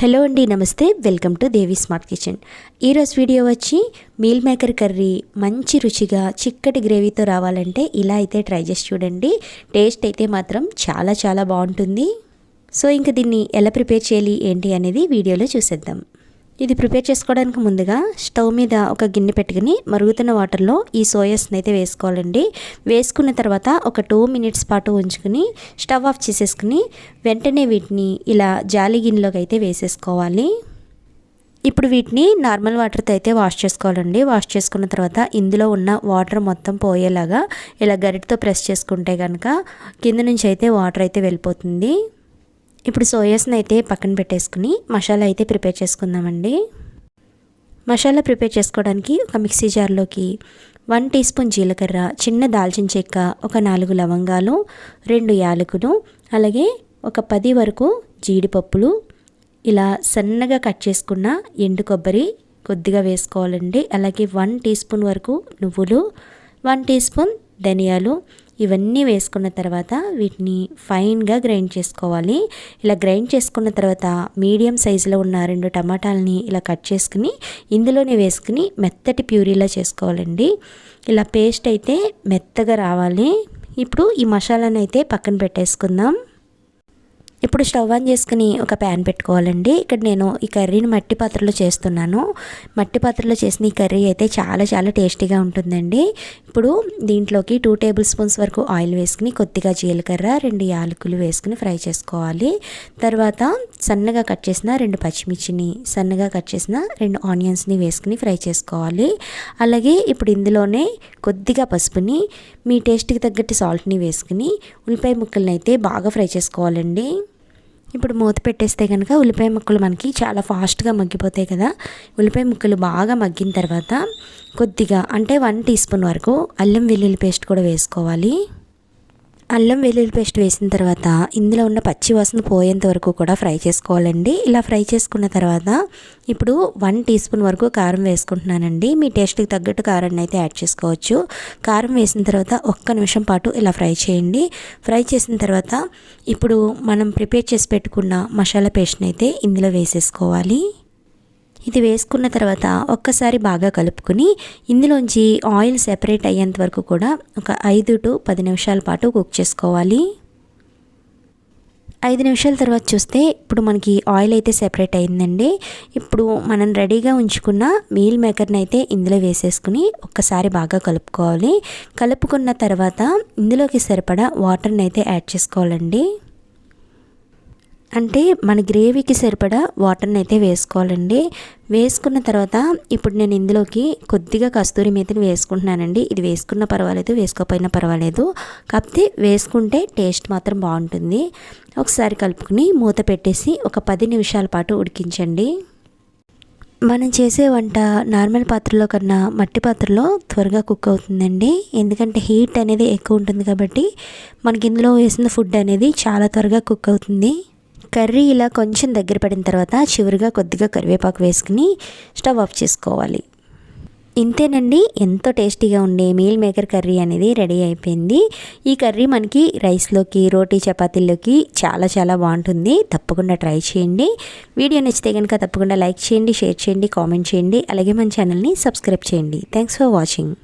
Hello అండి నమస్తే. Welcome to Devi smart kitchen ఈరోజు వీడియో వచ్చి మీల్ మేకర్ కర్రీ మంచి రుచిగా చిక్కటి గ్రేవీతో రావాలంటే ఇలా అయితే ట్రై చేసి చూడండి. టేస్ట్ అయితే మాత్రం చాలా చాలా బాగుంటుంది. సో ఇంకా దీన్ని ఎలా ప్రిపేర్ చేయాలి ఏంటి అనేది వీడియోలో చూసేద్దాం. ఇది ప్రిపేర్ చేసుకోవడానికి ముందుగా స్టవ్ మీద ఒక గిన్నె పెట్టుకుని మరుగుతున్న వాటర్లో ఈ సోయాస్ని అయితే వేసుకోవాలండి. వేసుకున్న తర్వాత ఒక టూ మినిట్స్ పాటు ఉంచుకుని స్టవ్ ఆఫ్ చేసేసుకుని వెంటనే వీటిని ఇలా జాలి గిన్నెలోకి అయితే వేసేసుకోవాలి. ఇప్పుడు వీటిని నార్మల్ వాటర్తో అయితే వాష్ చేసుకోవాలండి. వాష్ చేసుకున్న తర్వాత ఇందులో ఉన్న వాటర్ మొత్తం పోయేలాగా ఇలా గరిటతో ప్రెస్ చేసుకుంటే కనుక కింద నుంచి అయితే వాటర్ అయితే వెళ్ళిపోతుంది. ఇప్పుడు సోయాస్ని అయితే పక్కన పెట్టేసుకుని మసాలా అయితే ప్రిపేర్ చేసుకుందామండి. మసాలా ప్రిపేర్ చేసుకోవడానికి ఒక మిక్సీ జార్లోకి వన్ టీ స్పూన్ జీలకర్ర చిన్న దాల్చిన చెక్క ఒక నాలుగు లవంగాలు రెండు యాలకులు అలాగే ఒక పది వరకు జీడిపప్పులు. ఇలా సన్నగా కట్ చేసుకున్న ఎండు కొబ్బరి కొద్దిగా వేసుకోవాలండి. అలాగే వన్ టీ స్పూన్ వరకు నువ్వులు వన్ టీ స్పూన్ ధనియాలు ఇవన్నీ వేసుకున్న తర్వాత వీటిని ఫైన్గా గ్రైండ్ చేసుకోవాలి. ఇలా గ్రైండ్ చేసుకున్న తర్వాత మీడియం సైజులో ఉన్న రెండు టమాటాలని ఇలా కట్ చేసుకుని ఇందులోనే వేసుకుని మెత్తటి ప్యూరీలా చేసుకోవాలండి. ఇలా పేస్ట్ అయితే మెత్తగా రావాలి. ఇప్పుడు ఈ మసాలాను అయితే పక్కన పెట్టేసుకుందాం. ఇప్పుడు స్టవ్ ఆన్ చేసుకుని ఒక ప్యాన్ పెట్టుకోవాలండి. ఇక్కడ నేను ఈ కర్రీని మట్టి పాత్రలో చేస్తున్నాను. మట్టి పాత్రలో చేసిన ఈ కర్రీ అయితే చాలా చాలా టేస్టీగా ఉంటుందండి. ఇప్పుడు దీంట్లోకి టూ టేబుల్ స్పూన్స్ వరకు ఆయిల్ వేసుకుని కొద్దిగా జీలకర్ర రెండు యాలకులు వేసుకుని ఫ్రై చేసుకోవాలి. తర్వాత సన్నగా కట్ చేసిన రెండు పచ్చిమిర్చిని సన్నగా కట్ చేసిన రెండు ఆనియన్స్ని వేసుకుని ఫ్రై చేసుకోవాలి. అలాగే ఇప్పుడు ఇందులోనే కొద్దిగా పసుపుని మీ టేస్ట్కి తగ్గట్టు సాల్ట్ని వేసుకుని ఉల్లిపాయ ముక్కల్ని అయితే బాగా ఫ్రై చేసుకోవాలండి. ఇప్పుడు మూత పెట్టేస్తే కనుక ఉల్లిపాయ ముక్కలు మనకి చాలా ఫాస్ట్గా మగ్గిపోతాయి కదా. ఉల్లిపాయ ముక్కలు బాగా మగ్గిన తర్వాత కొద్దిగా అంటే వన్ టీ స్పూన్ వరకు అల్లం వెల్లుల్లి పేస్ట్ కూడా వేసుకోవాలి. అల్లం వెల్లుల్లి పేస్ట్ వేసిన తర్వాత ఇందులో ఉన్న పచ్చి వాసన పోయేంత వరకు కూడా ఫ్రై చేసుకోవాలండి. ఇలా ఫ్రై చేసుకున్న తర్వాత ఇప్పుడు వన్ టీ స్పూన్ వరకు కారం వేసుకుంటున్నానండి. మీ టేస్ట్కి తగ్గట్టు కారాన్ని అయితే యాడ్ చేసుకోవచ్చు. కారం వేసిన తర్వాత ఒక్క నిమిషం పాటు ఇలా ఫ్రై చేయండి. ఫ్రై చేసిన తర్వాత ఇప్పుడు మనం ప్రిపేర్ చేసి పెట్టుకున్న మసాలా పేస్ట్ని అయితే ఇందులో వేసేసుకోవాలి. ఇది వేసుకున్న తర్వాత ఒక్కసారి బాగా కలుపుకుని ఇందులోంచి ఆయిల్ సెపరేట్ అయ్యేంత వరకు కూడా ఒక ఐదు టు పది నిమిషాల పాటు కుక్ చేసుకోవాలి. ఐదు నిమిషాల తర్వాత చూస్తే ఇప్పుడు మనకి ఆయిల్ అయితే సెపరేట్ అయిందండి. ఇప్పుడు మనం రెడీగా ఉంచుకున్న మీల్ మేకర్ని అయితే ఇందులో వేసేసుకుని ఒక్కసారి బాగా కలుపుకోవాలి. కలుపుకున్న తర్వాత ఇందులోకి సరిపడా వాటర్ని అయితే యాడ్ చేసుకోవాలండి. అంటే మన గ్రేవీకి సరిపడా వాటర్ని అయితే వేసుకోవాలండి. వేసుకున్న తర్వాత ఇప్పుడు నేను ఇందులోకి కొద్దిగా కస్తూరి మేతిని వేసుకుంటున్నానండి. ఇది వేసుకున్న పర్వాలేదు వేసుకోకపోయినా పర్వాలేదు. కాకపోతే వేసుకుంటే టేస్ట్ మాత్రం బాగుంటుంది. ఒకసారి కలుపుకుని మూత పెట్టేసి ఒక పది నిమిషాల పాటు ఉడికించండి. మనం చేసే వంట నార్మల్ పాత్రలో కన్నా మట్టి పాత్రలో త్వరగా కుక్ అవుతుందండి. ఎందుకంటే హీట్ అనేది ఎక్కువ ఉంటుంది కాబట్టి మనకి ఇందులో వేసిన ఫుడ్ అనేది చాలా త్వరగా కుక్ అవుతుంది. కర్రీ ఇలా కొంచెం దగ్గర పడిన తర్వాత చివరిగా కొద్దిగా కరివేపాకు వేసుకుని స్టవ్ ఆఫ్ చేసుకోవాలి. ఇంతేనండి ఎంతో టేస్టీగా ఉండే మీల్ మేకర్ కర్రీ అనేది రెడీ అయిపోయింది. ఈ కర్రీ మనకి రైస్లోకి రోటీ చపాతీల్లోకి చాలా చాలా బాగుంటుంది. తప్పకుండా ట్రై చేయండి. వీడియో నచ్చితే కనుక తప్పకుండా లైక్ చేయండి షేర్ చేయండి కామెంట్ చేయండి. అలాగే మన ఛానల్ని సబ్స్క్రైబ్ చేయండి. Thanks for watching.